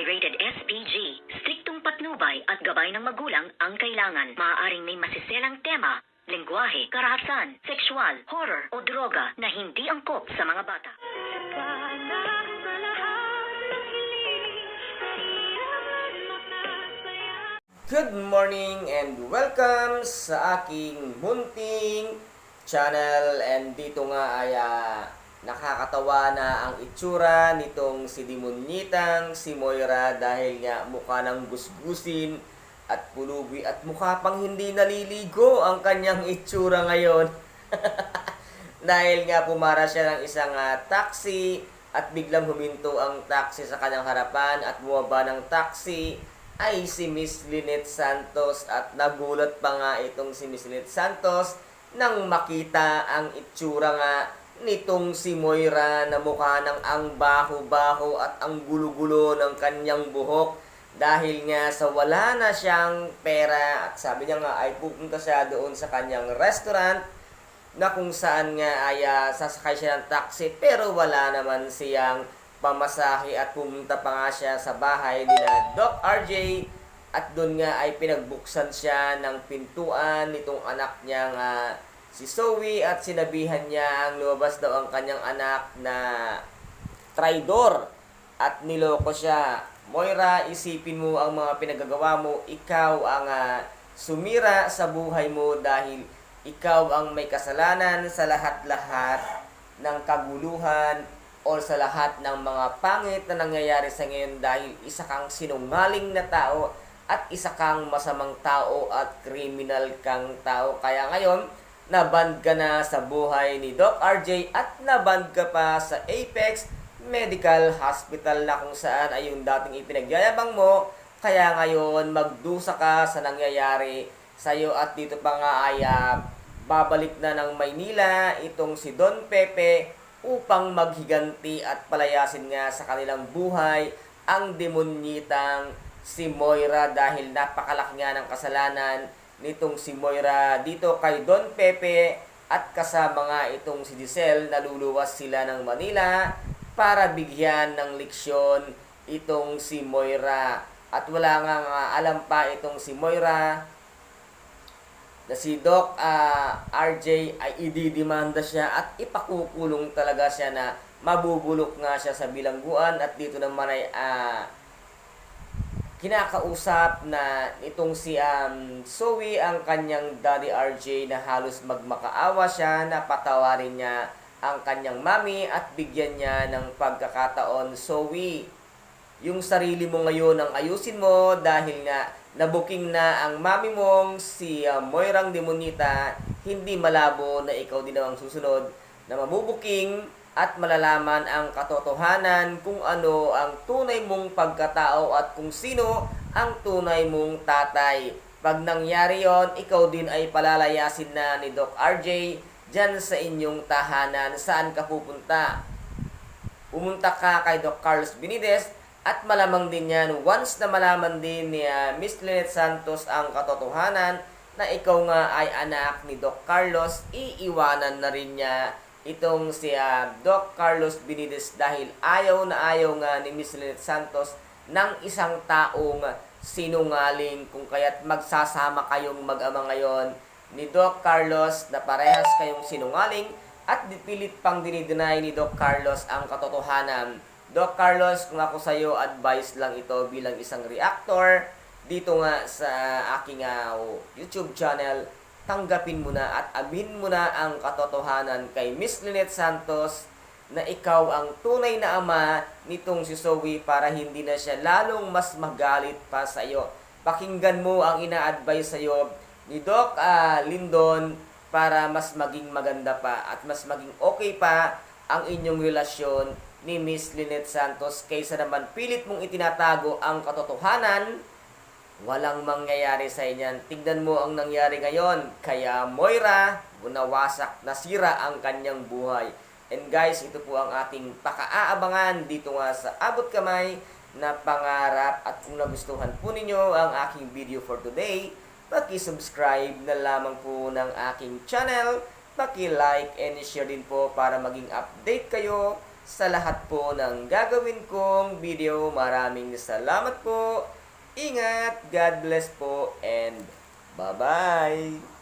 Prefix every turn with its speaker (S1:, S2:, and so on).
S1: ay rated SPG. Striktong patnubay at gabay ng magulang ang kailangan. Maaaring may masiselang tema, lengguwahe, karahasan, sexual, horror o droga na hindi angkop sa mga bata.
S2: Good morning and welcome sa aking munting channel and dito nga ay ah, nakakatawa na ang itsura nitong si Dimonyitang si Moira dahil nga mukha ng gusgusin at pulubi at mukha pang hindi naliligo ang kanyang itsura ngayon. dahil nga pumara siya ng isang ah, taxi at biglang huminto ang taxi sa kanyang harapan at bumaba ng taxi ay si Miss Lynette Santos at nagulat pa nga itong si Miss Lynette Santos nang makita ang itsura nga nitong si Moira na mukha ng ang baho-baho at ang gulo-gulo ng kanyang buhok. Dahil nga sa wala na siyang pera at sabi niya nga ay pupunta siya doon sa kanyang restaurant na kung saan nga ay ah, sasakay siya ng taxi pero wala naman siyang pamasahe at pumunta pa nga siya sa bahay nila Doc RJ at doon nga ay pinagbuksan siya ng pintuan nitong anak niya nga si Zoe at sinabihan niya ang lumabas daw ang kanyang anak na traidor at niloko siya. Moira, isipin mo ang mga pinagagawa mo. Ikaw ang ah, sumira sa buhay mo dahil ikaw ang may kasalanan sa lahat-lahat ng kaguluhan o sa lahat ng mga pangit na nangyayari sa ngayon dahil isa kang sinungaling na tao at isa kang masamang tao at criminal kang tao. Kaya ngayon, naband ka na sa buhay ni Doc RJ at naband ka pa sa Apex Medical Hospital na kung saan ay yung dating ipinagyayabang mo. Kaya ngayon, magdusa ka sa nangyayari sa'yo at dito pa nga ay ah, babalik na ng Maynila itong si Don Pepe upang maghiganti at palayasin nga sa kanilang buhay ang demonyitang si Moira dahil napakalaki nga ng kasalanan nitong si Moira dito kay Don Pepe at kasama nga itong si Giselle naluluwas sila ng Manila para bigyan ng leksyon itong si Moira. At wala nga, nga alam pa itong si Moira na si Doc ah, RJ ay ididimanda siya at ipakukulong talaga siya na mabubulok nga siya sa bilangguan. At dito naman ay ah, kinakausap na itong si um, Zoe ang kanyang daddy RJ na halos magmakaawa siya na patawarin niya ang kanyang mami at bigyan niya ng pagkakataon. Zoe yung sarili mo ngayon ang ayusin mo dahil nga nabuking na ang mami mong si uh, Moirang Demonita, hindi malabo na ikaw din ang susunod na mabubuking at malalaman ang katotohanan kung ano ang tunay mong pagkatao at kung sino ang tunay mong tatay. Pag nangyari yon, ikaw din ay palalayasin na ni Doc RJ dyan sa inyong tahanan. Saan ka pupunta? Pumunta ka kay Doc Carlos Benitez at malamang din yan once na malaman din ni ah, Miss Lynette Santos ang katotohanan na ikaw nga ay anak ni Doc Carlos, iiwanan na rin niya itong si ah, Doc Carlos Benitez dahil ayaw na ayaw nga ni Miss Lynette Santos ng isang taong sinungaling kung kaya't magsasama kayong mag-ama ngayon ni Doc Carlos na parehas kayong sinungaling at pilit pang dinideny ni Doc Carlos ang katotohanan. Doc Carlos, kung ako sa iyo, advice lang ito bilang isang reactor dito nga sa aking ah, YouTube channel. Tanggapin mo na at amin mo na ang katotohanan kay Miss Lynette Santos na ikaw ang tunay na ama nitong si Zoe para hindi na siya lalong mas magalit pa sa iyo. Pakinggan mo ang ina-advise sa iyo ni Doc ah, Lindon para mas maging maganda pa at mas maging okay pa ang inyong relasyon ni Miss Lynette Santos kaysa naman pilit mong itinatago ang katotohanan, walang mangyayari sa inyan. Tignan mo ang nangyari ngayon. Kaya Moira, nawasak, nasira ang kanyang buhay. And guys, ito po ang ating pakaaabangan dito nga sa Abot Kamay na pangarap. At kung nagustuhan po ninyo ang aking video for today, paki-subscribe na lamang po ng aking channel. Paki-like and share din po para maging update kayo sa lahat po ng gagawin kong video. Maraming salamat po. Ingat, God bless po, and bye-bye!